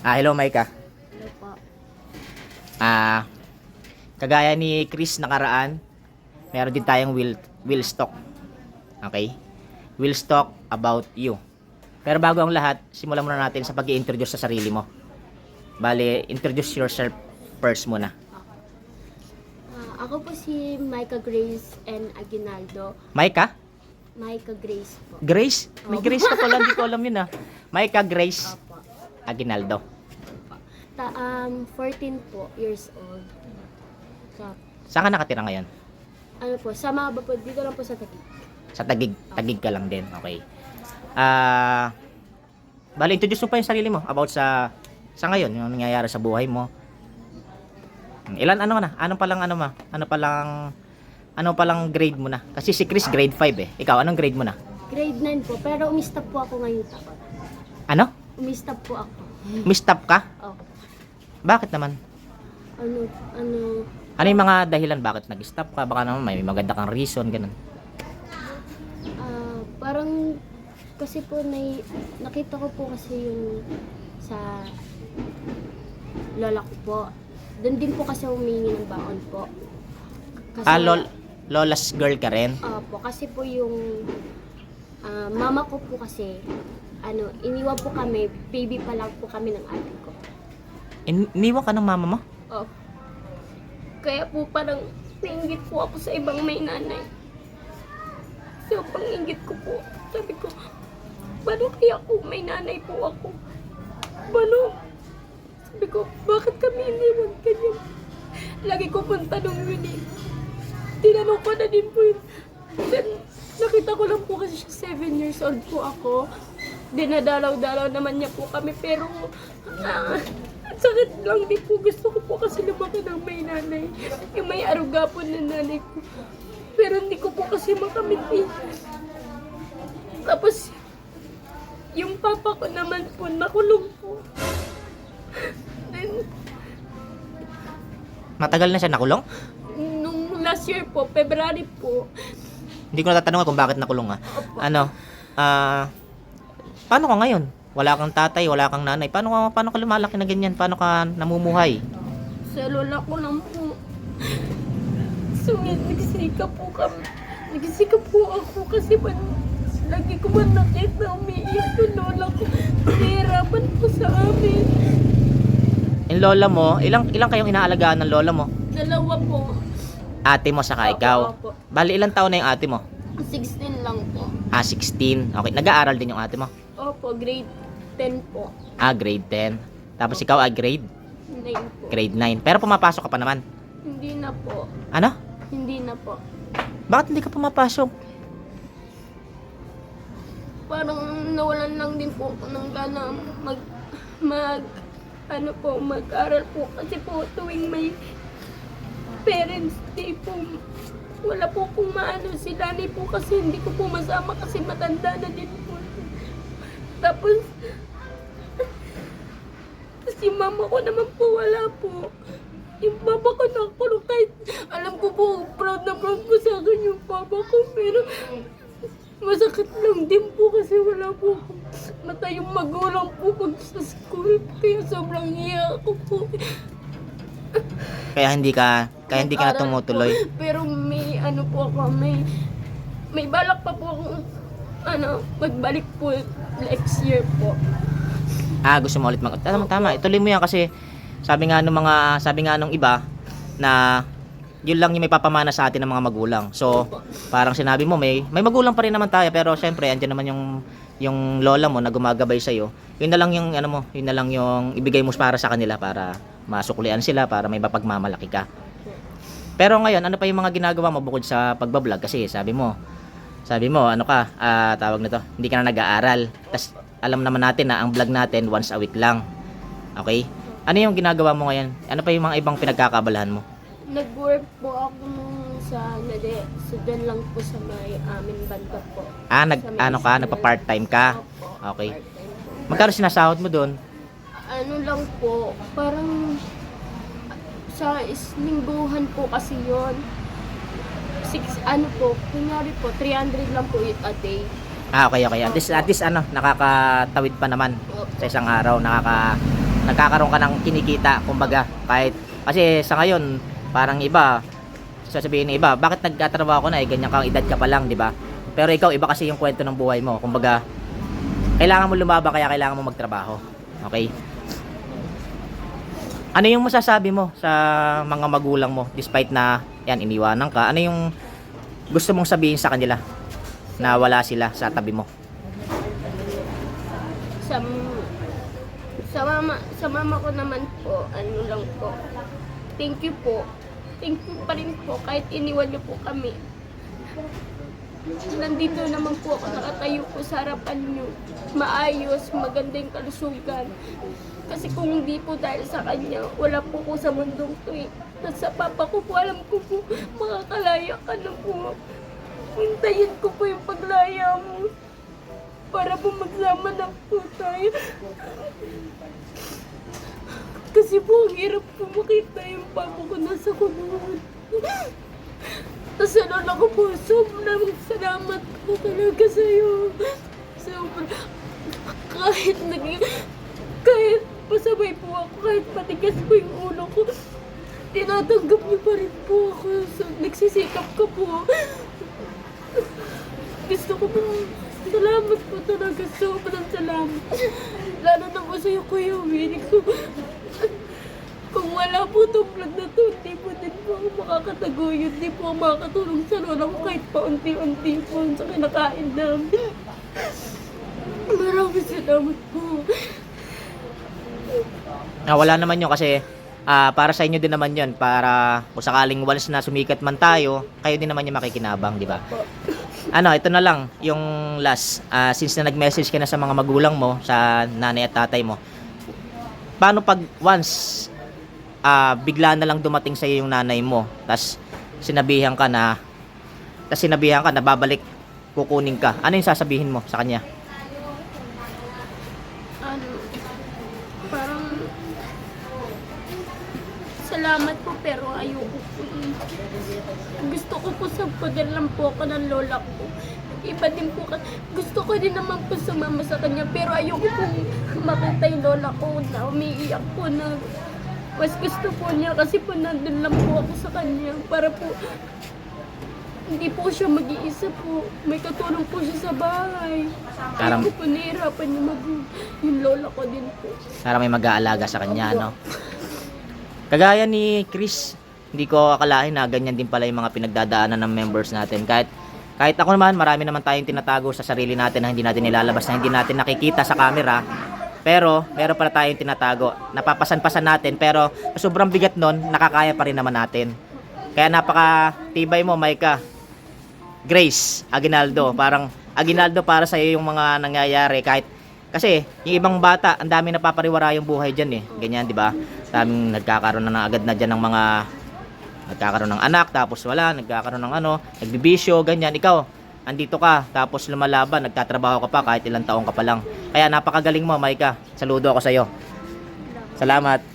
Ah, hello Micah. Hello po. Ah, kagaya ni Chris nakaraan, meron din tayong will will stock. Okay? Will stock about you. Pero bago ang lahat, simulan muna natin sa pag-i-introduce sa sarili mo. Bale, introduce yourself first muna. Ah, ako po si Micah Grace and Aguinaldo. Micah? Micah Grace po. Grace? May. Grace ka pala, hindi ko alam yun ah. Micah Grace Opo. Aguinaldo. Ta um, 14 po years old. Sa, Saan ka nakatira ngayon? ano po, sa mga po, dito lang po sa Taguig. Sa Tagig, Tagig ka lang din. Okay. Ah, bale, introduce mo pa yung sarili mo about sa sa ngayon, yung nangyayari sa buhay mo. Ilan ano ka na? Ano pa lang ano ma? Ano pa lang ano pa lang grade mo na? Kasi si Chris grade 5 eh. Ikaw anong grade mo na? Grade 9 po, pero umistap po ako ngayong taon. Ano? Umistap po ako. Mistap ka? Oh. Bakit naman? Ano, ano, Ano yung mga dahilan bakit nag-stop ka? Baka naman may maganda kang reason ganun. ah, parang, kasi po, nai, nakita ko po kasi yung sa lola ko po. Doon din po kasi humingi ng baon po. Kasi, Ah, lol, lola's girl ka rin? Opo, kasi po yung ah, mama ko po kasi, ano, iniwan po kami, baby pa lang po kami ng ate ko. In- iniwan ka ng mama mo? Oh. Kaya po parang nainggit po ako sa ibang may nanay. So, pang-inggit ko po, sabi ko, paano kaya po may nanay po ako? Paano? Sabi ko, bakit kami iniwan ganyan? Lagi ko pong tanong yun eh. Tinanong ko na din po yun. Then, nakita ko lang po kasi siya 7 years old po ako. Dinadalaw-dalaw naman niya po kami pero ah, sakit lang din po. Gusto ko po kasi lumaki ng may nanay. Yung may aruga po ng nanay ko. Pero hindi ko po kasi makamit eh. Tapos, yung papa ko naman po, nakulong po. Then, Matagal na siya nakulong? nung last year po, February po, Hindi ko natatanong kung bakit nakulong ah. Ano? Ah, paano ka ngayon? Wala kang tatay, wala kang nanay. Paano ka, paano ka lumalaki na ganyan? Paano ka namumuhay? sa lola ko lang po. So, nagsikap po kami. Nagsikap po ako kasi man, lagi ko man nakita umiiyak yung lola ko. Nahihirapan po sa amin. Yung lola mo, ilang ilang kayong inaalagaan ng lola mo? Dalawa po. Ate mo saka Opo, ikaw. opo. Bali ilang taon na yung ate mo? 16 lang po. Ah, 16. Okay, nag-aaral din yung ate mo. Opo, grade 10 po. Ah, grade 10. Tapos ikaw ah, grade 9 po. grade 9. Pero pumapasok ka pa naman. Hindi na po. Ano? Hindi na po. Bakit hindi ka pumapasok? parang nawalan lang din po ako ng gana mag mag ano po mag-aral po kasi po tuwing may parents day po wala po pong maano si nanay po kasi hindi ko po masama kasi matanda na din po tapos si mama ko naman po wala po yung papa ko nakulong kahit alam ko po proud na proud po sa akin yung papa ko pero Masakit lang din po kasi wala po akong mata yung magulang po pag sa school. Kaya sobrang iya ako po. Kaya hindi ka kaya hindi ka na tumutuloy. po. Pero may ano po ako, may may balak pa po akong ano, magbalik po next year po. Ah, gusto mo ulit mag... Tama, tama. Ituloy mo yan kasi sabi nga nung mga sabi nga nung iba na yun lang yung may papamana sa atin ng mga magulang. So, parang sinabi mo may may magulang pa rin naman tayo pero syempre andiyan naman yung yung lola mo na gumagabay sa iyo. Yun na lang yung ano mo, yun na lang yung ibigay mo para sa kanila para masuklian sila para may mapagmamalaki ka. Pero ngayon, ano pa yung mga ginagawa mo bukod sa pagbablog kasi sabi mo sabi mo, ano ka, ah, tawag nito, hindi ka na nag-aaral. Tapos, alam naman natin na ang vlog natin once a week lang. Okay? Ano yung ginagawa mo ngayon? Ano pa yung mga ibang pinagkakabalahan mo? Nag-work po ako sa, nade, sa dyan lang po sa may amin banda po. Ah, nag, Sa may ano ka, school. nagpa-part-time ka? Opo, Okay. part-time po. Magkano sinasahod mo doon? ano lang po, parang sa islingguhan po kasi yon Six, ano po, kunyari po, 300 lang po a day. Ah, okay, okay. At least, at least ano, nakakatawid pa naman Opo. sa isang araw, nakaka nagkakaroon ka ng kinikita, kumbaga, kahit, kasi sa ngayon, parang iba, sasabihin ng iba, bakit nagkatrabaho ko na, eh, ganyan kang edad ka pa lang, di ba? Pero ikaw, iba kasi yung kwento ng buhay mo, kumbaga, kailangan mo lumabang, kaya kailangan mo magtrabaho. Okay? Ano yung masasabi mo sa mga magulang mo, despite na, yan, iniwanan ka, ano yung gusto mong sabihin sa kanila na wala sila sa tabi mo? Sa, sa mama, sa mama ko naman po, ano lang po. Thank you po. Thank you pa rin po kahit iniwan niyo po kami. Nandito naman po ako nakatayo po sa harapan niyo. Maayos, maganda yung kalusugan. Kasi kung hindi po dahil sa kanya, wala po ko sa mundong to eh. Nasa papa ko po, alam ko po, makakalaya ka na po. Hintayin ko po yung paglaya mo para po magsama na po tayo. Kasi po, ang hirap po makita yung papa ko nasa kulungan. Tapos ano ako po, sobrang salamat po talaga sa'yo. Sobrang, kahit naging, kahit pasabay po ako, kahit patigas po yung ulo ko, tinatanggap niyo pa rin po ako. So, nagsisikap ka po. Gusto ko po, salamat po talaga, sobrang salamat. Lalo na po sa'yo, Kuya Winnie. Wala po itong vlog na to, hindi po din po ako makakataguyod. Hindi po ako makakatulong sa lola ko kahit paunti-unti po sa kinakain namin. Maraming salamat po. Ah, wala naman yun kasi ah, para sa inyo din naman yun para kung sakaling once na sumikat man tayo kayo din naman yung makikinabang di ba ano ito na lang yung last Ah, since na nag-message ka na sa mga magulang mo sa nanay at tatay mo paano pag once ah, bigla na lang dumating sa yung nanay mo tas sinabihan ka na tas sinabihan ka na babalik kukunin ka ano yung sasabihin mo sa kanya ano, parang salamat po pero ayoko po. Gusto ko po sa poder lang po ako ng lola ko. Iba din po ka. Gusto ko din naman po sumama sa kanya pero ayoko po makita yung lola ko na umiiyak po na mas gusto po niya kasi po nandun lang po ako sa kanya para po hindi po siya mag-iisa po. May katulong po siya sa bahay. Hindi ko po nahihirapan yung mag yung lola ko din po. para may mag-aalaga sa kanya no Kagaya ni Chris, hindi ko akalain na ganyan din pala yung mga pinagdadaanan ng members natin. Kahit kahit ako naman, marami naman tayong tinatago sa sarili natin na hindi natin nilalabas, na hindi natin nakikita sa camera. Pero, meron pala tayong tinatago. Napapasan-pasan natin, pero sobrang bigat nun, nakakaya pa rin naman natin. Kaya napaka tibay mo, Maika. Grace Aguinaldo. Parang Aguinaldo para sa iyo yung mga nangyayari kahit kasi yung ibang bata, ang dami napapariwara yung buhay diyan eh. Ganyan, 'di ba? Daming nagkakaroon na ng agad na diyan ng mga nagkakaroon ng anak tapos wala, nagkakaroon ng ano, nagbibisyo, ganyan. Ikaw, andito ka tapos lumalaban, nagtatrabaho ka pa kahit ilang taong ka pa lang. Kaya napakagaling mo, Maika. Saludo ako sa iyo. Salamat.